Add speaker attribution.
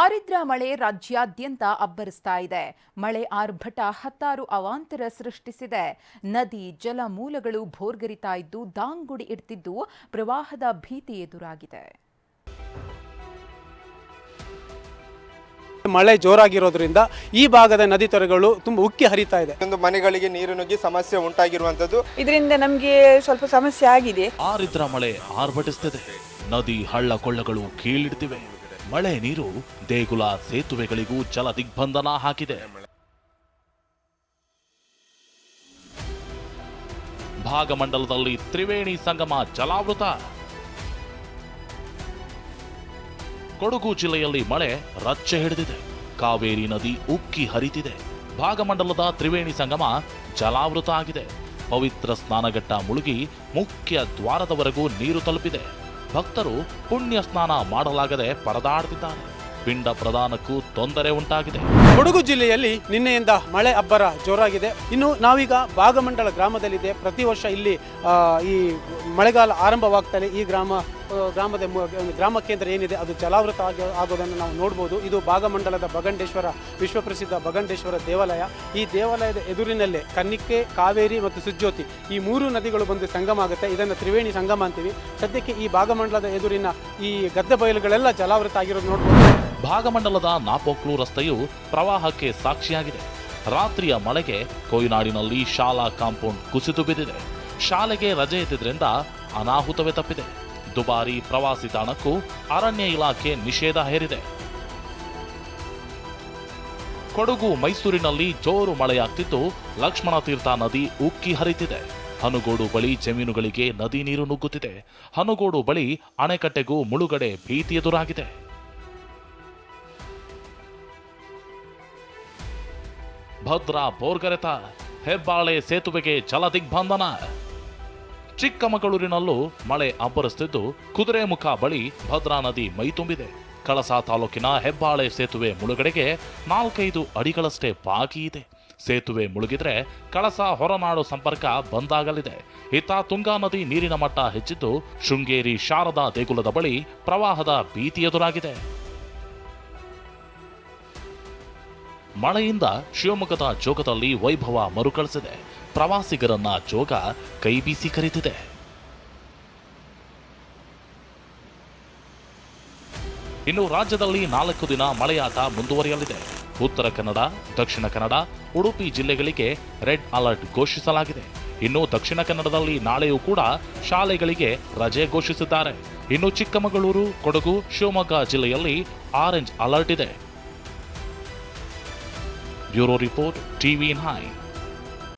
Speaker 1: ಆರಿದ್ರ ಮಳೆ ರಾಜ್ಯಾದ್ಯಂತ ಅಬ್ಬರಿಸ್ತಾ ಇದೆ. ಮಳೆ ಆರ್ಭಟ ಹತ್ತಾರು ಅವಾಂತರ ಸೃಷ್ಟಿಸಿದೆ. ನದಿ ಜಲಮೂಲಗಳು ಭೋರ್ಗರಿತಾ ಇದ್ದು ದಾಂಗುಡಿ ಇಡ್ತಿದ್ದು ಪ್ರವಾಹದ ಭೀತಿ ಎದುರಾಗಿದೆ.
Speaker 2: ಮಳೆ ಜೋರಾಗಿರೋದ್ರಿಂದ ಈ ಭಾಗದ ನದಿ ತೊರೆಗಳು ತುಂಬಾ ಉಕ್ಕಿ ಹರಿತಾ ಇದೆ.
Speaker 3: ಒಂದು ಮನೆಗಳಿಗೆ ನೀರು ನುಗ್ಗಿ ಸಮಸ್ಯೆ ಉಂಟಾಗಿರುವಂತದ್ದು
Speaker 4: ಇದರಿಂದ ನಮಗೆ ಸ್ವಲ್ಪ ಸಮಸ್ಯೆ ಆಗಿದೆ.
Speaker 5: ಆರಿದ್ರ ಮಳೆ ಆರ್ಭಟಿಸ್ತದೆ ನದಿ ಹಳ್ಳ ಕೊಳ್ಳಗಳು ಕೀಳಿಡ್ತಿವೆ ಮಳೆ ನೀರು ದೇಗುಲ ಸೇತುವೆಗಳಿಗೂ ಜಲ ದಿಗ್ಬಂಧನ ಹಾಕಿದೆ. ಭಾಗಮಂಡಲದಲ್ಲಿ ತ್ರಿವೇಣಿ ಸಂಗಮ ಜಲಾವೃತ. ಕೊಡಗು ಜಿಲ್ಲೆಯಲ್ಲಿ ಮಳೆ ರಚ್ಚೆ ಹಿಡಿದಿದೆ. ಕಾವೇರಿ ನದಿ ಉಕ್ಕಿ ಹರಿತಿದೆ. ಭಾಗಮಂಡಲದ ತ್ರಿವೇಣಿ ಸಂಗಮ ಜಲಾವೃತ ಆಗಿದೆ. ಪವಿತ್ರ ಸ್ನಾನಘಟ್ಟ ಮುಳುಗಿ ಮುಖ್ಯ ದ್ವಾರದವರೆಗೂ ನೀರು ತಲುಪಿದೆ. ಭಕ್ತರು ಪುಣ್ಯ ಸ್ನಾನ ಮಾಡಲಾಗದೆ ಪರದಾಡುತ್ತಿದ್ದಾರೆ. ಪಿಂಡ ಪ್ರದಾನಕ್ಕೂ ತೊಂದರೆ ಉಂಟಾಗಿದೆ.
Speaker 2: ಕೊಡಗು ಜಿಲ್ಲೆಯಲ್ಲಿ ನಿನ್ನೆಯಿಂದ ಮಳೆ ಅಬ್ಬರ ಜೋರಾಗಿದೆ. ಇನ್ನು ನಾವೀಗ ಭಾಗಮಂಡಲ ಗ್ರಾಮದಲ್ಲಿದೆ. ಪ್ರತಿ ವರ್ಷ ಇಲ್ಲಿ ಈ ಮಳೆಗಾಲ ಆರಂಭವಾಗ್ತಲೇ ಈ ಗ್ರಾಮ ಗ್ರಾಮದ ಗ್ರಾಮ ಕೇಂದ್ರ ಏನಿದೆ, ಅದು ಜಲಾವೃತ ಆಗಿ, ಆಗೋದನ್ನು ನಾವು ನೋಡ್ಬೋದು. ಇದು ಭಾಗಮಂಡಲದ ಬಗಂಡೇಶ್ವರ ವಿಶ್ವಪ್ರಸಿದ್ಧ ಬಗಂಡೇಶ್ವರ ದೇವಾಲಯ. ಈ ದೇವಾಲಯದ ಎದುರಿನಲ್ಲೇ ಕನ್ನಿಕೆ, ಕಾವೇರಿ ಮತ್ತು ಸುಜ್ಯೋತಿ ಈ ಮೂರು ನದಿಗಳು ಬಂದು ಸಂಗಮ ಆಗುತ್ತೆ. ಇದನ್ನು ತ್ರಿವೇಣಿ ಸಂಗಮ ಅಂತೀವಿ. ಸದ್ಯಕ್ಕೆ ಈ ಭಾಗಮಂಡಲದ ಎದುರಿನ ಈ ಗದ್ದೆ ಬಯಲುಗಳೆಲ್ಲ ಜಲಾವೃತ ಆಗಿರೋದು ನೋಡ್ಬೋದು.
Speaker 5: ಭಾಗಮಂಡಲದ ನಾಪೋಕ್ಲು ರಸ್ತೆಯು ಪ್ರವಾಹಕ್ಕೆ ಸಾಕ್ಷಿಯಾಗಿದೆ. ರಾತ್ರಿಯ ಮಳೆಗೆ ಕೊಯ್ನಾಡಿನಲ್ಲಿ ಶಾಲಾ ಕಾಂಪೌಂಡ್ ಕುಸಿದು ಬಿದ್ದಿದೆ. ಶಾಲೆಗೆ ರಜೆ ಇದ್ದಿದ್ದರಿಂದ ಅನಾಹುತವೇ ತಪ್ಪಿದೆ. ದುಬಾರಿ ಪ್ರವಾಸಿ ತಾಣಕ್ಕೂ ಅರಣ್ಯ ಇಲಾಖೆ ನಿಷೇಧ ಹೇರಿದೆ. ಕೊಡಗು ಮೈಸೂರಿನಲ್ಲಿ ಜೋರು ಮಳೆಯಾಗ್ತಿದ್ದು, ಲಕ್ಷ್ಮಣ ತೀರ್ಥ ನದಿ ಉಕ್ಕಿ ಹರಿತಿದೆ. ಹನುಗೋಡು ಬಳಿ ಜಮೀನುಗಳಿಗೆ ನದಿ ನೀರು ನುಗ್ಗುತ್ತಿದೆ. ಹನುಗೋಡು ಬಳಿ ಅಣೆಕಟ್ಟೆಗೂ ಮುಳುಗಡೆ ಭೀತಿ ಎದುರಾಗಿದೆ. ಭದ್ರಾ ಬೋರ್ಗರೆತ ಹೆಬ್ಬಾಳೆ ಸೇತುವೆಗೆ ಜಲ ದಿಗ್ಬಂಧನ ಚಿಕ್ಕಮಗಳೂರಿನಲ್ಲೂ ಮಳೆ ಅಬ್ಬರಿಸುತ್ತಿದ್ದು ಕುದುರೆಮುಖ ಬಳಿ ಭದ್ರಾ ನದಿ ಮೈತುಂಬಿದೆ ಕಳಸಾ ತಾಲೂಕಿನ ಹೆಬ್ಬಾಳೆ ಸೇತುವೆ ಮುಳುಗಡೆಗೆ ನಾಲ್ಕೈದು ಅಡಿಗಳಷ್ಟೇ ಬಾಕಿ ಇದೆ. ಸೇತುವೆ ಮುಳುಗಿದ್ರೆ ಕಳಸ ಹೊರನಾಡು ಸಂಪರ್ಕ ಬಂದಾಗಲಿದೆ. ಇತ್ತ ತುಂಗಾ ನದಿ ನೀರಿನ ಮಟ್ಟ ಹೆಚ್ಚಿದ್ದು, ಶೃಂಗೇರಿ ಶಾರದಾ ದೇಗುಲದ ಬಳಿ ಪ್ರವಾಹದ ಭೀತಿ ಎದುರಾಗಿದೆ. ಮಳೆಯಿಂದ ಶಿವಮೊಗ್ಗದ ಜೋಗದಲ್ಲಿ ವೈಭವ ಮರುಕಳಿಸಿದೆ. ಪ್ರವಾಸಿಗರನ್ನ ಜೋಗ ಕೈಬೀಸಿ ಕರೆದಿದೆ. ಇನ್ನು ರಾಜ್ಯದಲ್ಲಿ ನಾಲ್ಕು ದಿನ ಮಳೆಯಾಟ ಮುಂದುವರಿಯಲಿದೆ. ಉತ್ತರ ಕನ್ನಡ, ದಕ್ಷಿಣ ಕನ್ನಡ, ಉಡುಪಿ ಜಿಲ್ಲೆಗಳಿಗೆ ರೆಡ್ ಅಲರ್ಟ್ ಘೋಷಿಸಲಾಗಿದೆ. ಇನ್ನು ದಕ್ಷಿಣ ಕನ್ನಡದಲ್ಲಿ ನಾಳೆಯೂ ಕೂಡ ಶಾಲೆಗಳಿಗೆ ರಜೆ ಘೋಷಿಸಿದ್ದಾರೆ. ಇನ್ನು ಚಿಕ್ಕಮಗಳೂರು, ಕೊಡಗು, ಶಿವಮೊಗ್ಗ ಜಿಲ್ಲೆಯಲ್ಲಿ ಆರೆಂಜ್ ಅಲರ್ಟ್ ಇದೆ. Euro Report, TV in High.